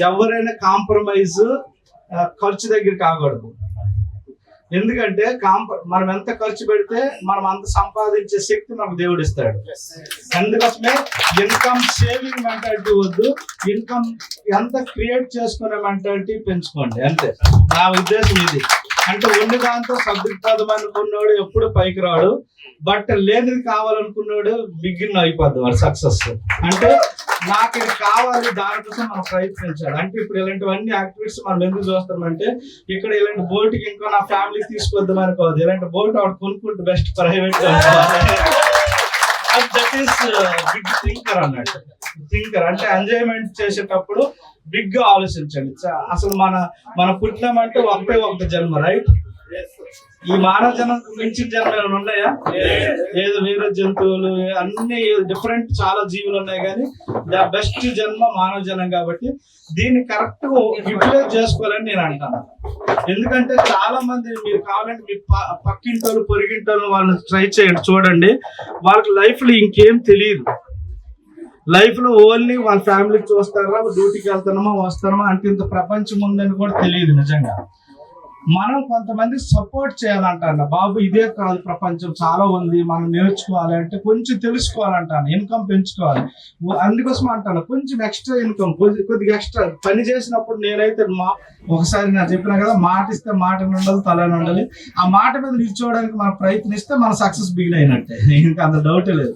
ఎవరైనా కాంప్రమైజ్ ఖర్చు దగ్గర కాకూడదు. ఎందుకంటే కాంప మనం ఎంత ఖర్చు పెడితే మనం అంత సంపాదించే శక్తి మనకు దేవుడు ఇస్తాడు. అందుకోసమే ఇన్కమ్ సేవింగ్ మెంటాలిటీ వద్దు. ఇన్కమ్ ఎంత క్రియేట్ చేసుకునే మెంటాలిటీ పెంచుకోండి. అంతే. నా ఉద్దేశం ఇది. అంటే ఉన్న దాంతో సర్దుకుపోదాం అనుకున్నాడు ఎప్పుడు పైకి రాడు. బట్ లేనిది కావాలనుకున్నాడు బిగిన్ అయిపోద్ది వాడు సక్సెస్. అంటే నాకు ఇది కావాలి దానికోసం మనం ప్రయత్నించాలి. అంటే ఇప్పుడు ఇలాంటివన్నీ యాక్టివిటీస్ మనం ఎందుకు చూస్తామంటే ఇక్కడ ఇలాంటి బోట్కి ఇంకో నా ఫ్యామిలీ తీసుకొద్దాం అనుకోవద్దు ఇలాంటి బోట్ ఆవిడ కొనుక్కుంటే best private that is big thinker అన్నట్టు. థింకర్ అంటే ఎంజాయ్మెంట్ చేసేటప్పుడు బిగ్గా ఆలోచించండి. అసలు మన మన పుట్టినామంటే ఒకటే ఒక జన్మ రైట్? ఈ మానవ జన్మ మించిన జన్మ ఏమైనా ఉన్నాయా? ఏదో వేరే జంతువులు అన్ని డిఫరెంట్ చాలా జీవులు ఉన్నాయి కానీ ద బెస్ట్ జన్మ మానవ జన్మ కాబట్టి దీన్ని కరెక్ట్ యూటిలైజ్ చేసుకోవాలని నేను అంటాను. ఎందుకంటే చాలా మంది మీరు కావాలంటే మీ ప- పక్కింటోళ్ళు పొరిగింటోళ్ళు వాళ్ళని ట్రై చేయండి చూడండి. వాళ్ళకి లైఫ్లో ఇంకేం తెలియదు. లైఫ్లో ఓన్లీ వాళ్ళ ఫ్యామిలీ చూస్తారా డ్యూటీకి వెళ్తున్నామా వస్తామా అంటే ఇంత ప్రపంచం ఉందని కూడా తెలియదు నిజంగా. మనం కొంతమంది సపోర్ట్ చేయాలంటాను. బాబు ఇదే కాదు ప్రపంచం. చాలా ఉంది. మనం నేర్చుకోవాలి అంటే కొంచెం తెలుసుకోవాలంటాను. ఇన్కమ్ పెంచుకోవాలి. అందుకోసం అంటాను. కొంచెం ఎక్స్ట్రా ఇన్కమ్ కొద్దిగా ఎక్స్ట్రా పని చేసినప్పుడు నేనైతే మా ఒకసారి నేను చెప్పినా కదా మాట ఇస్తే మాట ఉండాలి తల ఉండాలి ఆ మాట మీద నిల్చోవడానికి మనం ప్రయత్నిస్తే మన సక్సెస్ బిగిన్ అయినట్టే ఇంకా అంత డౌట్ లేదు.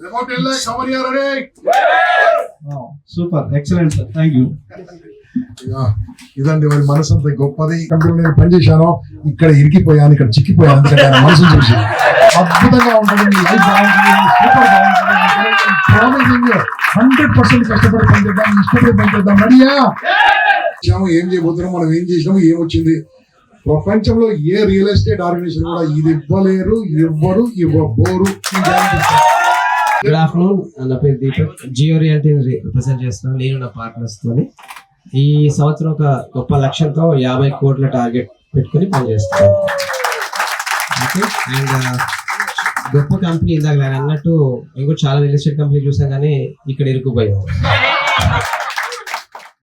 Super excellent sir thank you, ఇదండి వారి మనసు అంత గొప్పది. కంపెనీలో నేను పనిచేశాను ఇక్కడ ఇరికిపోయాను ఇక్కడ చిక్కిపోయాను ఎందుకంటే ఆయన మనసు చూసి అద్భుతంగా ఉంటుంది మీ లైఫ్ బాగుంటుంది సూపర్ బాగుంటుంది హండ్రెడ్ పర్సెంట్ కష్టపడి పనిచేద్దాం ఇష్టపడి పనిచేద్దాం రెడీయా ఏం చేయబోతున్నాం మనం ఏం చేసినాము ఏమొచ్చింది ప్రపంచంలో ఏ రియల్ ఎస్టేట్ ఆర్గనైజేషన్ కూడా ఇది ఇవ్వలేరు ఇవ్వరు ఇవ్వబోరు. గుడ్ ఆఫ్టర్నూన్ నా పేరు దీపక్. జియో రియాలిటీని రిప్రజెంట్ చేస్తున్నాను. నేను నా పార్ట్నర్స్ తోని. ఈ సంవత్సరం ఒక గొప్ప లక్ష్యంతో యాభై కోట్ల టార్గెట్ పెట్టుకుని పనిచేస్తున్నాం ఓకే? అండ్ గొప్ప కంపెనీ ఇందాక నేను అన్నట్టు ఇంకో చాలా రియల్ ఎస్టేట్ కంపెనీ చూసాం కానీ ఇక్కడ ఇరుక్కుపోయాం.